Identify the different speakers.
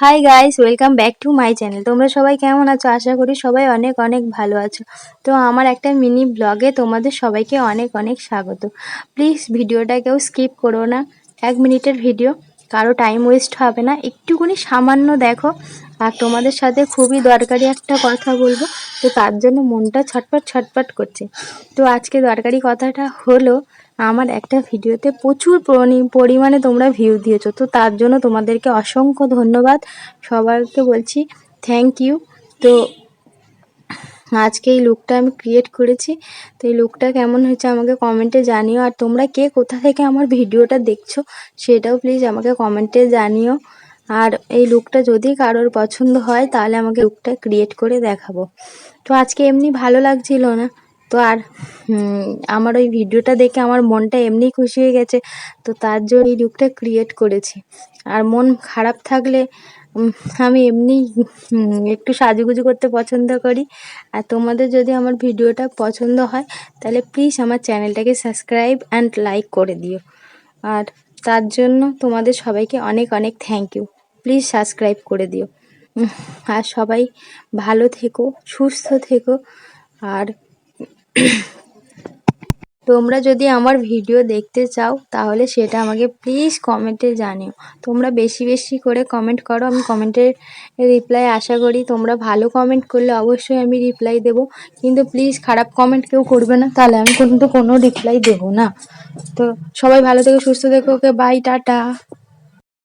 Speaker 1: Hi guys welcome back to my channel তোমরা সবাই কেমন আছো? আশা করি সবাই অনেক অনেক ভালো আছো। তো আমার একটা মিনি ব্লগে তোমাদের সবাইকে অনেক অনেক স্বাগত। প্লিজ ভিডিওটা কেউ স্কিপ করো না। এক মিনিটের ভিডিও কারও টাইম ওয়েস্ট হবে না। একটুখানি সামান্য দেখো। আর তোমাদের সাথে খুবই দরকারি একটা কথা বলব। তো তার জন্য মনটা ছটপট ছটপট করছে। তো আজকে দরকারি কথাটা হলো আমার একটা ভিডিওতে প্রচুর পরিমাণে তোমরা ভিউ দিয়েছ, তো তার জন্য তোমাদেরকে অসংখ্য ধন্যবাদ। সবাইকে বলছি থ্যাংক ইউ তো আজকে এই লুকটা আমি ক্রিয়েট করেছি, তো এই লুকটা কেমন হয়েছে আমাকে কমেন্টে জানিও। আর তোমরা কে কোথা থেকে আমার ভিডিওটা দেখছ সেটাও প্লিজ আমাকে কমেন্টে জানিও। আর এই লুকটা যদি কারোর পছন্দ হয় তাহলে আমাকে লুকটা ক্রিয়েট করে দেখাবো। তো আজকে এমনি ভালো লাগছিল না। তো আর আমার ওই ভিডিওটা দেখে আমার মনটা এমনি খুশি হয়ে গেছে, তো তার জন্য এই লুকটা ক্রিয়েট করেছি। আর মন খারাপ থাকলে আমি এমনি একটু সাজুগুজু করতে পছন্দ করি। আর তোমাদের যদি আমার ভিডিওটা পছন্দ হয়, তাহলে প্লিজ আমার চ্যানেলটাকে সাবস্ক্রাইব অ্যান্ড লাইক করে দিও। আর তার জন্য তোমাদের সবাইকে অনেক অনেক থ্যাংক ইউ প্লিজ সাবস্ক্রাইব করে দিও। আর সবাই ভালো থেকো, সুস্থ থেকো। আর তোমরা যদি আমার ভিডিও দেখতে চাও, তাহলে সেটা আমাকে প্লিজ কমেন্টে জানিও। তোমরা বেশি বেশি করে কমেন্ট করো, আমি কমেন্টের রিপ্লাই আশা করি তোমরা ভালো কমেন্ট করলে অবশ্যই আমি রিপ্লাই দেব। কিন্তু প্লিজ খারাপ কমেন্ট কেউ করবে না, তাহলে আমি কিন্তু কোনো রিপ্লাই দেবো না। তো সবাই ভালো থেকো, সুস্থ থেকো, ওকে বাই টাটা।